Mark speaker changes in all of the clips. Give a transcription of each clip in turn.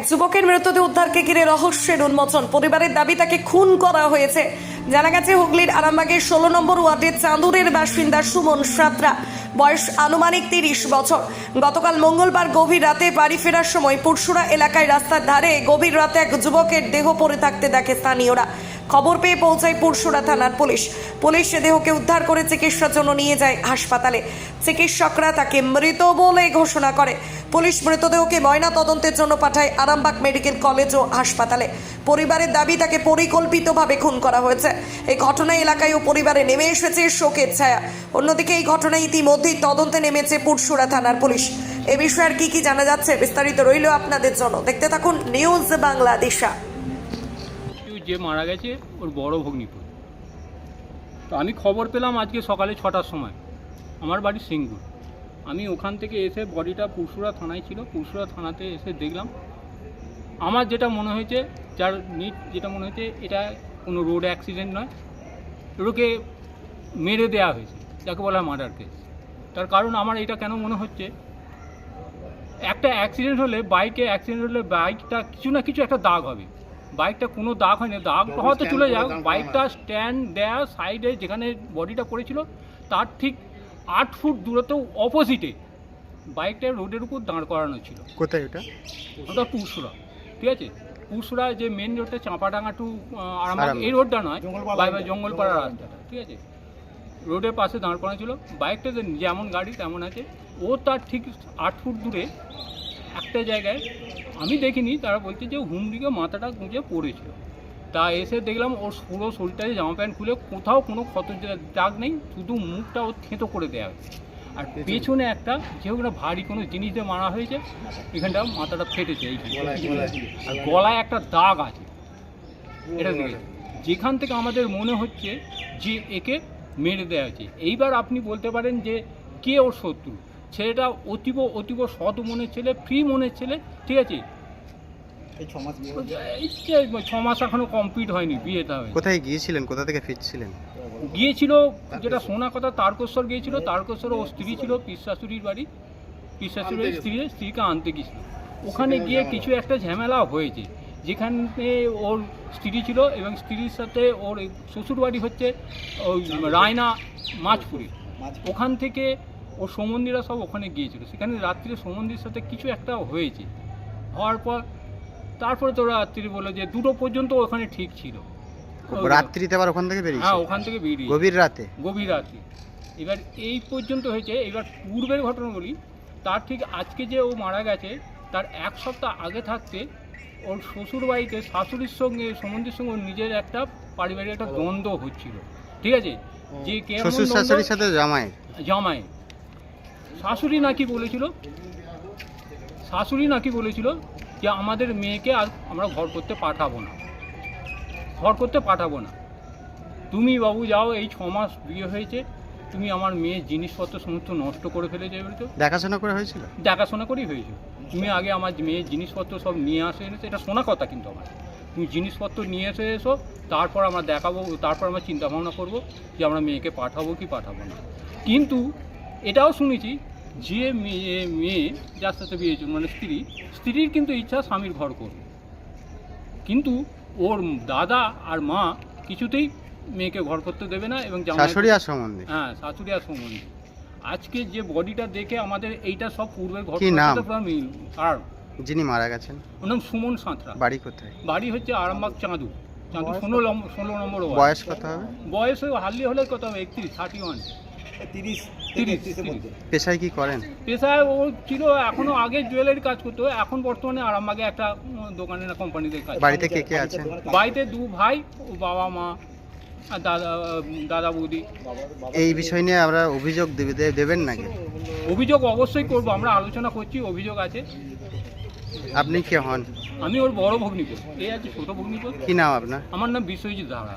Speaker 1: এক যুবকের মৃতদেহ উদ্ধারকে ঘিরে রহস্যের উন্মোচন। পরিবারের দাবি, তাকে খুন করা হয়েছে। জানা গেছে, হুগলির আরামবাগের ষোলো নম্বর ওয়ার্ডের চাঁদুরের বাসিন্দা সুমন সাঁতরা। বয়স আনুমানিক তিরিশ বছর। গতকাল মঙ্গলবার গভীর রাতে বাড়ি ফেরার সময় পুরসুরা এলাকায় রাস্তার ধারে গভীর রাতে এক যুবকের দেহ পড়ে থাকতে দেখে স্থানীয়রা। খবর পেয়ে পৌঁছায় পুরসুরা থানার পুলিশ। পুলিশ দেহকে উদ্ধার করে চিকিৎসার জন্য নিয়ে যায় হাসপাতালে। চিকিৎসকরা তাকে মৃত বলে ঘোষণা করে। পুলিশ মৃতদেহকে ময়না তদন্তের জন্য পাঠায় আরামবাগ মেডিকেল কলেজ ও হাসপাতালে। পরিবারের দাবি তাকে পরিকল্পিতভাবে খুন করা হয়েছে। এই ঘটনায় এলাকায় ও পরিবারে নেমে এসেছে শোকের ছায়া। অন্যদিকে এই ঘটনায় ইতিমধ্যেই তদন্তে নেমেছে পুরসুরা থানার পুলিশ। এ বিষয়ে আর কি কি জানা যাচ্ছে বিস্তারিত রইল আপনাদের জন্য। দেখতে থাকুন নিউজ বাংলাদেশা।
Speaker 2: যে মারা গেছে, ওর বড় ভগ্নিপুর তো আমি খবর পেলাম আজকে সকালে ছটার সময়। আমার বাড়ি সিঙ্গুর। আমি ওখান থেকে এসে বডিটা পুরসুরা থানায় ছিল। পুরসুরা থানাতে এসে দেখলাম। আমার যেটা মনে হয়েছে, যার নিট যেটা মনে হয়েছে, এটা কোনো রোড অ্যাক্সিডেন্ট নয়। ওকে মেরে দেওয়া হয়েছে, যাকে বলা হয় মার্ডার কেস। তার কারণ আমার এটা কেন মনে হচ্ছে, একটা অ্যাক্সিডেন্ট হলে, বাইকে অ্যাক্সিডেন্ট হলে বাইকটা কিছু না কিছু একটা দাগ হবে। বাইকটা কোনো দাগ হয়নি। দাগ হয়তো চলে যাক। বাইকটা স্ট্যান্ড দেয়া সাইডে যেখানে বডিটা পড়েছিল তার ঠিক আট ফুট দূরত্ব অপোজিটে বাইকটা রোডের উপর দাঁড় করানো ছিল।
Speaker 3: কোথায় ওটা?
Speaker 2: ওটা পুরসুরা ঠিক আছে? পুরসুরা যে মেন রোডটা চাঁপাডাঙ্গা টু আরামবাগ। এই রোডটা নয় জঙ্গলপাড়া রাস্তাটা ঠিক আছে? রোডের পাশে দাঁড় করানো ছিল। বাইকটা যেমন গাড়ি তেমন আছে। ও তার ঠিক আট ফুট দূরে একটা জায়গায় আমি দেখিনি তারা বলছে যে হুম দিকে মাথাটা গুঁজে পড়েছিল তা এসে দেখলাম ওর পুরো শরীরটায় জামা প্যান্ট খুলে কোথাও কোনো ক্ষত দাগ নেই শুধু মুখটা ও থেঁতো করে দেওয়া হয়েছে আর পেছনে। একটা যেহেতু না ভারী কোনো জিনিস দিয়ে মারা হয়েছে এখানটা মাথাটা ফেটেছে আর গলায় একটা দাগ আছে। এটা দেখে যেখান থেকে আমাদের মনে হচ্ছে যে একে মেরে দেওয়া হয়েছে। এইবার আপনি বলতে পারেন যে কে ওর শত্রু? ছেলেটা অতীব অতীব সৎ মনের ছেলে ফ্রি মনের ছেলে ঠিক আছে? এই যে ছ মাস এখনও কমপ্লিট হয়নি বিয়েটা। হয়েছে
Speaker 3: কোথায় গিয়েছিলেন? কোথা থেকে ফিরছিলেন?
Speaker 2: গিয়েছিল যেটা শোনা কথা তারকেশ্বর গিয়েছিল তারকেশ্বর ও স্ত্রী ছিল পিসাশুরির বাড়ি। পিসাশুরির স্ত্রী স্ত্রীকে আনতে গিয়েছিল। ওখানে গিয়ে কিছু একটা ঝামেলা হয়েছে। যেখানে ওর স্ত্রী ছিল এবং স্ত্রীর সাথে ওর শ্বশুর বাড়ি হচ্ছে ওই রায়না মাছপুরি। ওখান থেকে ওর সমন্দিরা সব ওখানে গিয়েছিল। সেখানে রাত্রিরে সমন্দির সাথে কিছু একটা হয়েছে। হওয়ার পর তারপরে তো রাত্রি বলল যে দুটো পর্যন্ত ওখানে ঠিক ছিল।
Speaker 3: রাত্রিতে আবার ওখান থেকে
Speaker 2: বেরিয়ে
Speaker 3: হ্যাঁ
Speaker 2: ওখান থেকে বেরিয়ে।
Speaker 3: গভীর রাতে?
Speaker 2: গভীর রাতে। এবার এই পর্যন্ত হয়েছে এবার পূর্বের ঘটনা বলি তার ঠিক আজকে যে ও মারা গেছে তার এক সপ্তাহ আগে থাকতে ওর শ্বশুর বাড়িতে শাশুড়ির সঙ্গে সম্বন্ধের সঙ্গে ওর নিজের একটা পারিবারিক একটা দ্বন্দ্ব হচ্ছিল। ঠিক আছে? যে কেমন
Speaker 3: শ্বশুর শাশুড়ির সাথে জামাই
Speaker 2: জামাই শাশুড়ি নাকি বলেছিল শাশুড়ি নাকি বলেছিল যে আমাদের মেয়েকে আর আমরা ঘর করতে পাঠাবো না। ঘর করতে পাঠাবো না। তুমি বাবু যাও এই ছ মাস বিয়ে হয়েছে তুমি আমার মেয়ের জিনিসপত্র সমস্ত নষ্ট করে ফেলেছে বলতো
Speaker 3: দেখাশোনা করে হয়েছিল?
Speaker 2: দেখাশোনা করেই হয়েছে। তুমি আগে আমার মেয়ের জিনিসপত্র সব নিয়ে আসে এনেছো এটা শোনা কথা কিন্তু আমার। তুমি জিনিসপত্র নিয়ে এসে এসো তারপর আমরা দেখাবো তারপর আমরা চিন্তা ভাবনা করব যে আমরা মেয়েকে পাঠাবো কি পাঠাবো না। কিন্তু এটাও শুনেছি যে মেয়ে মেয়ে যার সাথে বিয়ে হয়েছিল, মানে স্ত্রী স্ত্রীর কিন্তু ইচ্ছা স্বামীর ঘর করবে কিন্তু ওর দাদা আর মা কিছুতেই মেয়েকে ঘর করতে দেবে না এবং জামাই-
Speaker 3: শাশুড়ি আর সম্বন্ধে।
Speaker 2: হ্যাঁ শাশুড়ি আর সম্বন্ধে। আজকে যে বডিটা দেখে আমাদের এইটা সব পূর্বের মিল আর
Speaker 3: যিনি মারা গেছেন?
Speaker 2: ওর নাম সুমন সাঁতরা।
Speaker 3: বাড়ি কোথায়?
Speaker 2: বাড়ি হচ্ছে আরামবাগ চাঁদু। চাঁদু ষোলো নম্বর ষোলো নম্বর ওয়ার্ড।
Speaker 3: বয়স কত হবে?
Speaker 2: বয়স হারলি হলে কত হবে? একত্রিশ থার্টি ওয়ান তিরিশ।
Speaker 3: পেশায় কি করেন?
Speaker 2: পেশায় ও ছিল এখনও আগে জুয়েলারি কাজ করতো এখন বর্তমানে আরামবাগে একটা দোকানে না কোম্পানিতে কাজ
Speaker 3: বাড়িতে কে কে আছেন?
Speaker 2: বাড়িতে দু ভাই ও বাবা মা আর দাদা দাদা বৌদি।
Speaker 3: এই বিষয় নিয়ে আমরা অভিযোগ দেবে- দে- দেবেন নাকি?
Speaker 2: অভিযোগ অবশ্যই করব আমরা আলোচনা করছি অভিযোগ আছে।
Speaker 3: আপনি কে হন?
Speaker 2: আমি ওর বড় ভগ্নিপতি এই আছে ছোট ভগ্নিপতি।
Speaker 3: কি নাম আপনার?
Speaker 2: আমার নাম বিশ্বজিৎ ধারা।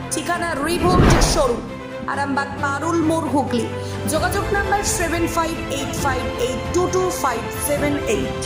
Speaker 1: ঠিকানা রিভোল্ট শোরুম, আরামবাগ, পারুল, মোড় হুগলি। যোগাযোগ number seven five eight five eight two two five seven eight